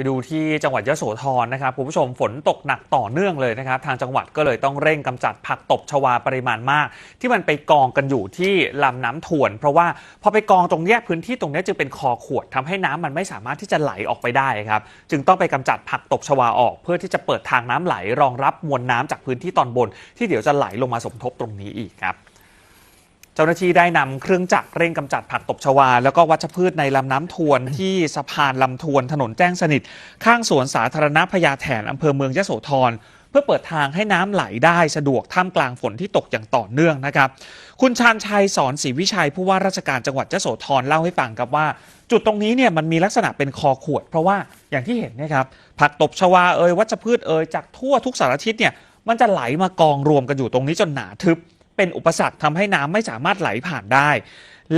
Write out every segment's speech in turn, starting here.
ไปดูที่จังหวัดยโสธรนะครับคุณผู้ชมฝนตกหนักต่อเนื่องเลยนะครับ ทางจังหวัดก็เลยต้องเร่งกำจัดผักตบชวาปริมาณมาก ที่มันไปกองกันอยู่ที่ลำน้ำทวน เพราะว่าพอไปกองตรงเนี้ยพื้นที่ตรงนี้จึงเป็นคอขวดทำให้น้ำมันไม่สามารถที่จะไหลออกไปได้ครับจึงต้องไปกำจัดผักตบชวาออก เพื่อที่จะเปิดทางน้ำไหลรองรับมวลน้ำจากพื้นที่ตอนบน ที่เดี๋ยวจะไหลลงมาสมทบตรงนี้อีกครับ จ้าหน้าที่ได้นำเครื่องจักรเร่งกำจัดผักตบชวา แล้วก็วัชพืชในลำน้ำทวนที่สะพานลำทวนถนนแจ้งสนิท ข้างสวนสาธารณะพญาแถนอำเภอเมืองยโสธรเพื่อเปิดทางให้น้ำไหลได้สะดวกท่ามกลางฝนที่ตกอย่างต่อเนื่องนะครับ คุณชาญชัยสอนศรีวิชัยผู้ว่าราชการจังหวัดยโสธรเล่าให้ฟังครับว่า จุดตรงนี้เนี่ยมันมีลักษณะเป็นคอขวด เพราะว่าอย่างที่เห็นเนะครับผักตบชวาเอ่ยวัชพืชเอ่ยจากทั่วทุกสารทิศเนี่ยมันจะไหลมากองรวมกันอยู่ตรงนี้จนหนาทึบ เป็นอุปสรรคทำให้น้ำไม่สามารถไหลผ่านได้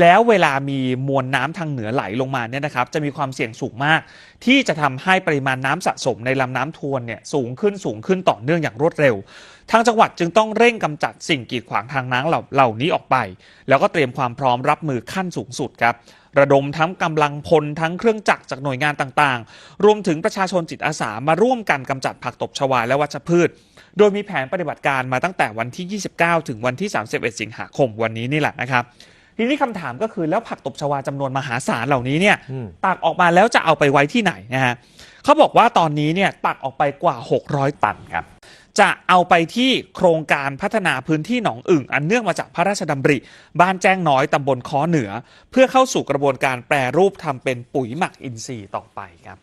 แล้วเวลามีมวลน้ำทางเหนือไหลลงมาเนี่ยนะครับ จะมีความเสี่ยงสูงมาก ที่จะทำให้ปริมาณน้ำสะสมในลำน้ำทวนเนี่ยสูงขึ้นสูงขึ้นต่อเนื่องอย่างรวดเร็ว ทางจังหวัดจึงต้องเร่งกำจัดสิ่งกีดขวางทางน้ำเหล่าเหล่านี้ออกไป แล้วก็เตรียมความพร้อมรับมือขั้นสูงสุดครับระดมทั้งกำลังพลทั้งเครื่องจักรจากหน่วยงานต่างๆ รวมถึงประชาชนจิตอาสามาร่วมกันกำจัดผักตบชวาและวัชพืช โดยมีแผนปฏิบัติการมาตั้งแต่วันที่ 29 ถึงวันที่ 31 สิงหาคมวันนี้นี่แหละนะครับทีนี้คำถามก็คือแล้วผักตบชวาจำนวนมหาศาลเหล่านี้เนี่ยอืมตักออกมาแล้วจะเอาไปไว้ที่ไหนนะฮะเขาบอกว่าตอนนี้เนี่ยตักออกไปกว่า 600 ตันครับจะเอาไปที่โครงการพัฒนาพื้นที่หนองอึ่ง อันเนื่องมาจากพระราชดำริ บ้านแจ้งน้อยตำบลค้อเหนือ เพื่อเข้าสู่กระบวนการแปรรูปทำเป็นปุ๋ยหมักอินทรีย์ต่อไปครับ